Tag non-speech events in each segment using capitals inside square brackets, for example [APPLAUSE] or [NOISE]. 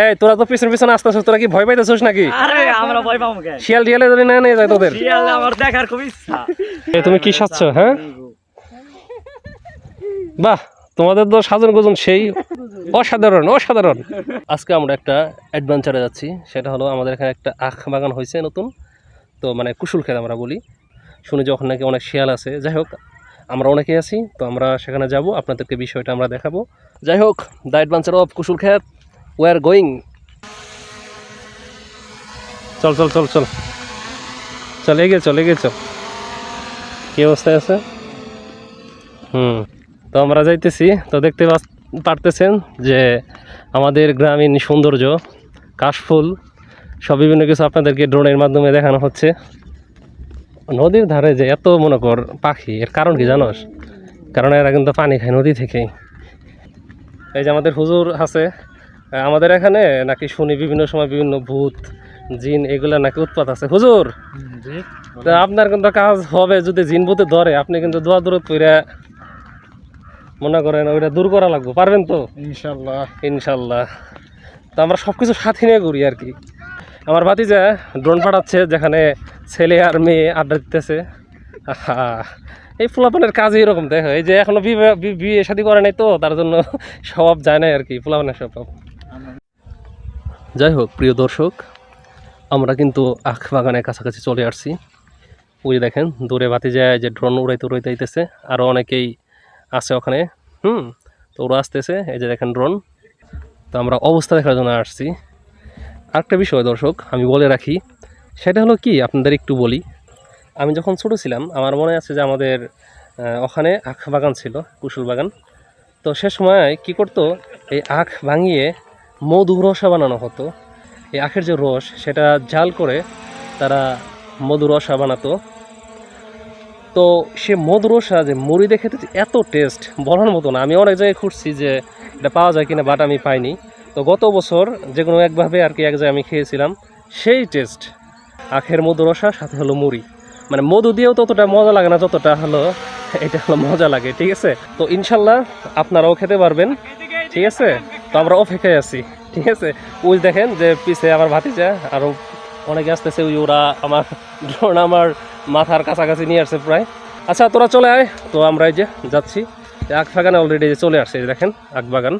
এই তোরা তো পিছনে পিছনে আসতেছিস তোরা কি ভয় পাইতেছিস নাকি? আরে আমরা ভয় পাবো কেন? শিয়াল যদি না নিয়ে যায় তোদের। শিয়াল আমার দেখার খুব ইচ্ছা। এ তুমি কি সাজছ হ্যাঁ? বাহ তোমাদের তো সাজন গোজন সেই অসাধারণ অসাধারণ। আজকে আমরা একটা অ্যাডভেঞ্চারে যাচ্ছি সেটা হলো আমাদের এখানে একটা আখ বাগান হয়েছে নতুন। তো মানে কুশুল খেত আমরা বলি। শুনি যে ওখানে নাকি অনেক শিয়াল আছে। যাই হোক আমরা অনেকেই আছি তো আমরা সেখানে যাব আপনাদেরকে বিষয়টা আমরা দেখাবো। যাই হোক দ্য অ্যাডভেঞ্চার অফ কুশুল খেত ওয়ার আর গোয়িং চল চল চল চল। চল, এগিয়ে চল এগিয়ে চল। কি অবস্থায় আছে? হুম, তো আমরা যাইতেছি। তো দেখতে পারতেছেন যে আমাদের গ্রামীণ সৌন্দর্য, কাশফুল, সব বিভিন্ন কিছু আপনাদেরকে ড্রোনের মাধ্যমে দেখানো হচ্ছে। নদীর ধারে যে এত মনে কর পাখি, এর কারণ কি জানোস? কারণ এরা কিন্তু পানি খায় নদী থেকেই। এই যে আমাদের হুজুর আছে আমাদের এখানে নাকি শুনি বিভিন্ন সময় বিভিন্ন ভূত জিন এগুলা নাকি উৎপাত আছে। হুজুর তা আপনার কিন্তু কাজ হবে যদি জিন ভূতে ধরে আপনি কিন্তু দোয়া দূরত কইরা মনে করেন ওইটা দূর করা লাগবে পারবেন তো? ইনশাল্লাহ। ইনশাল্লাহ। তো আমরা সব কিছু সাথে নিয়ে ঘুরি আর কি। আমার ভাতিজা ড্রোন পাঠাচ্ছে যেখানে ছেলে আর মেয়ে আড্ডা দিতেছে। আহা, এই পোলাপানের কাজই এরকম দেখো এই যে এখনও বিবাহ- বি- বিয়ে শাদী করে নাই তো তার জন্য স্বভাব যায় না আর কি পোলাপানের স্বভাব যাই হোক প্রিয় দর্শক, আমরা কিন্তু আখ বাগানের কাছাকাছি চলে আসছি। ওই দেখেন, দূরে বাতি যায় যে ড্রোন উড়াইতে উড়াইতে আইতেছে আরও অনেকেই আছে ওখানে। হুম, তো ওরা আসতেছে, এই যে দেখেন ড্রোন। তো আমরা অবস্থা দেখার জন্য আসছি। আরেকটা বিষয় দর্শক, আমি বলে রাখি, সেটা হলো কি, আপনাদের একটু বলি। আমি যখন ছোটো ছিলাম, আমার মনে আছে যে আমাদের ওখানে আখ বাগান ছিল কুশুল বাগান তো সে সময় কি করতো, এই আখ ভাঙিয়ে মধু রসা বানানো হতো। এই আখের যে রস, সেটা জাল করে তারা মধু রসা বানাতো। তো সে মধু রসা যে মুড়ি দেখে এত টেস্ট বলার মতো না। আমি অনেক জায়গায় খুঁজছি যে এটা পাওয়া যায় কিনা বাট আমি পাইনি। তো গত বছর যে কোনো একভাবে আর কি এক জায়গায় আমি খেয়েছিলাম, সেই টেস্ট আখের মধু রসা, সাথে হলো মুড়ি। মানে মধু দিয়েও ততটা মজা লাগে না, যতটা হলো, এটা হলো মজা লাগে, ঠিক আছে? তো ইনশাল্লাহ আপনারাও খেতে পারবেন, ঠিক আছে? তো আমরা অপেক্ষায় আছি ঠিক আছে? ওই দেখেন যে পিছে আমার ভাতিজা আরও অনেকে আসতেছে ওই ওরা আমার ড্রোন আমার মাথার কাছাকাছি নিয়ে আসছে প্রায়। আচ্ছা তোরা চলে আয়। তো আমরা এই যে যাচ্ছি আখ বাগানে অলরেডি চলে আসছে দেখেন আখ বাগান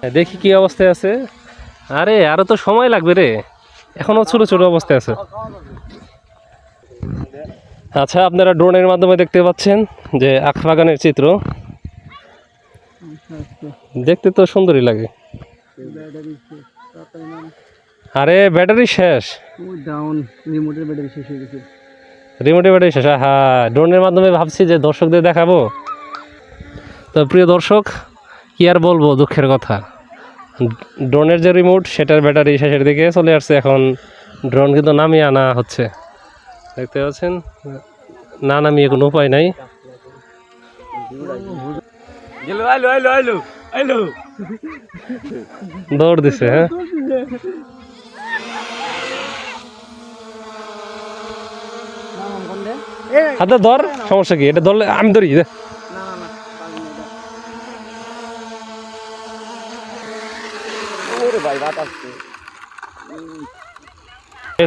হ্যাঁ, দেখি কি অবস্থায় আছে। আরে আরও তো সময় লাগবে রে। এখনও ছোট ছোট অবস্থায় আছে। আচ্ছা আপনারা ড্রোনের মাধ্যমে দেখতে পাচ্ছেন যে আখ বাগানের চিত্র। দেখতে তো সুন্দরই লাগে। আরে ব্যাটারি শেষ। ডাউন রিমোটের ব্যাটারি শেষ হয়ে গেছে। রিমোটে ব্যাটারি শেষ হ্যাঁ ড্রোনের মাধ্যমে ভাবছি যে দর্শকদের দেখাবো। তো প্রিয় দর্শক কি আর বলব দুঃখের কথা। ড্রোনের যে রিমোট সেটার ব্যাটারি শেষের দিকে চলে আসছে এখন। ড্রোন কিন্তু নামিয়ে আনা হচ্ছে। দেখতে পাচ্ছেন? না নামিয়ে কোনো উপায় নাই। গেলো আইলো আইলো আইলো আইলো দৌড় দিছে হ্যাঁ? হাতে ধর সমস্যা কি? এটা ধরলে আমি ধরি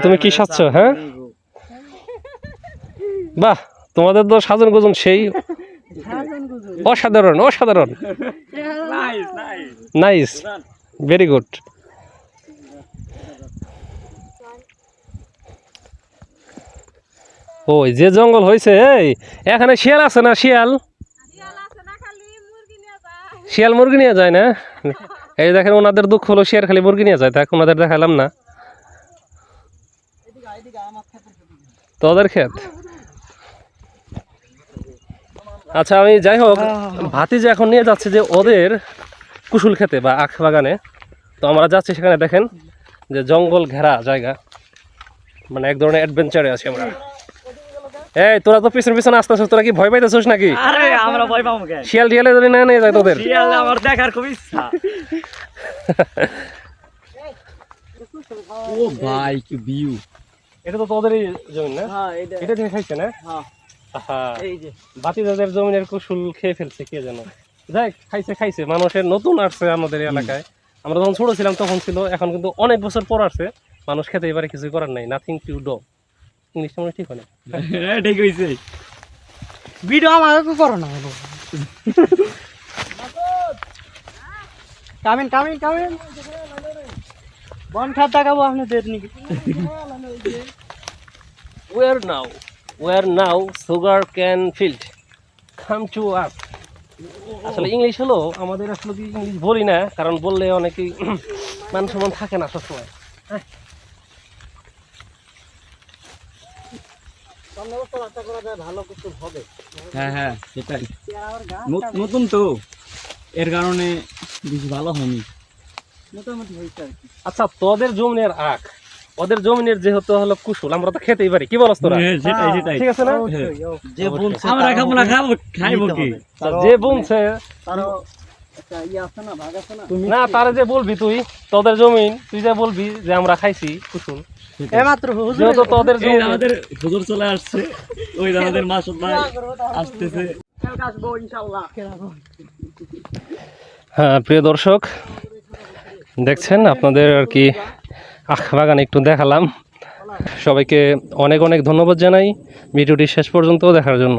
তুমি কি সাজছ হ্যাঁ? বাহ তোমাদের তো সাজন গোজন সেই অসাধারণ অসাধারণ। Nice nice nice very good ওই যে জঙ্গল হয়েছে এই এখানে শিয়াল আছে না শিয়াল? শিয়াল মুরগি নিয়ে যায়। না? এই দেখেন ওনাদের দুঃখ হলো শিয়াল খালি মুরগি নিয়ে যায় তাকে ওনাদের দেখালাম না। তোদের ক্ষেত? আচ্ছা আমি যাই হোক ভাতি যে এখন নিয়ে যাচ্ছে যে ওদের কুশুল খেতে বা আখ বাগানে। তো আমরা যাচ্ছি সেখানে দেখেন যে জঙ্গল ঘেরা জায়গা। মানে এক ধরনের অ্যাডভেঞ্চারে আছি আমরা। এই তোরা তো পিছনে পিছনে আসতেছিস তোরা কি ভয় পাইতেছিস নাকি? আরে আমরা ভয় পাবো কেন? শিয়াল টিয়ালে যদি না নিয়ে যায় তোদের। শিয়াল আমার দেখার খুব ইচ্ছা। ও ভাই কি ভিউ এটা তো তোদেরই জমি না? হ্যাঁ এটা এটা খাইছে না? হ্যাঁ। এই যে। বাতি যাদের জমিনের কুশুল খেয়ে ফেলছে কে যেন যাই খাইছে খাইছে। মানুষের নতুন আসছে আমাদের এলাকায়। আমরা যখন ছোট ছিলাম তখন ছিল এখন কিন্তু অনেক বছর পর আসছে। মানুষ খেতে এবারে কিছুই করার নাই। নাথিং টু ডো ইংলিশটা মনে ঠিক হয় হ্যাঁ, ঠিক হয়েছে ভিডিও আমাকে করো না কামিন কামিন কামিন। বন খাত দেখাবো আপনাদের নাকি। War now war now sugar can field come to us আসলে ইংলিশ হলো আমাদের আসলে কি ইংলিশ বলি না কারণ বললে অনেকেই [CLEARS THROAT] মান সম্মান থাকে না সবসময়। ভালো হবে হ্যাঁ হ্যাঁ সেটাই। নতুন তো এর কারণে বেশি ভালো হয়নি। মোটামুটি হয়েছে আচ্ছা তোদের জমিনের আখ। ওদের জমিনের যেহেতু হলো কুশল আমরা তো খেতেই পারি। কি বলস তোরা? হ্যাঁ, সেটাই সেটাই। ঠিক আছে না? হ্যাঁ। যে বুনছে আমরা খাব না খাব খাইবো কি? যে বুনছে ইয়ে না তারে যে বলবি তুই তোদের জমিন তুই যে বলবি যে আমরা খাইছি কুশল। এইমাত্র হুজুর তোদের জমিন আমাদের হুজুর চলে আসছে ওই আমাদের মাসুদ ভাই আসতেছে। হ্যাঁ প্রিয় দর্শক দেখছেন আপনাদের আর কি আখ বাগান একটু দেখালাম। সবাইকে অনেক অনেক ধন্যবাদ জানাই। ভিডিওটি শেষ পর্যন্ত দেখার জন্য।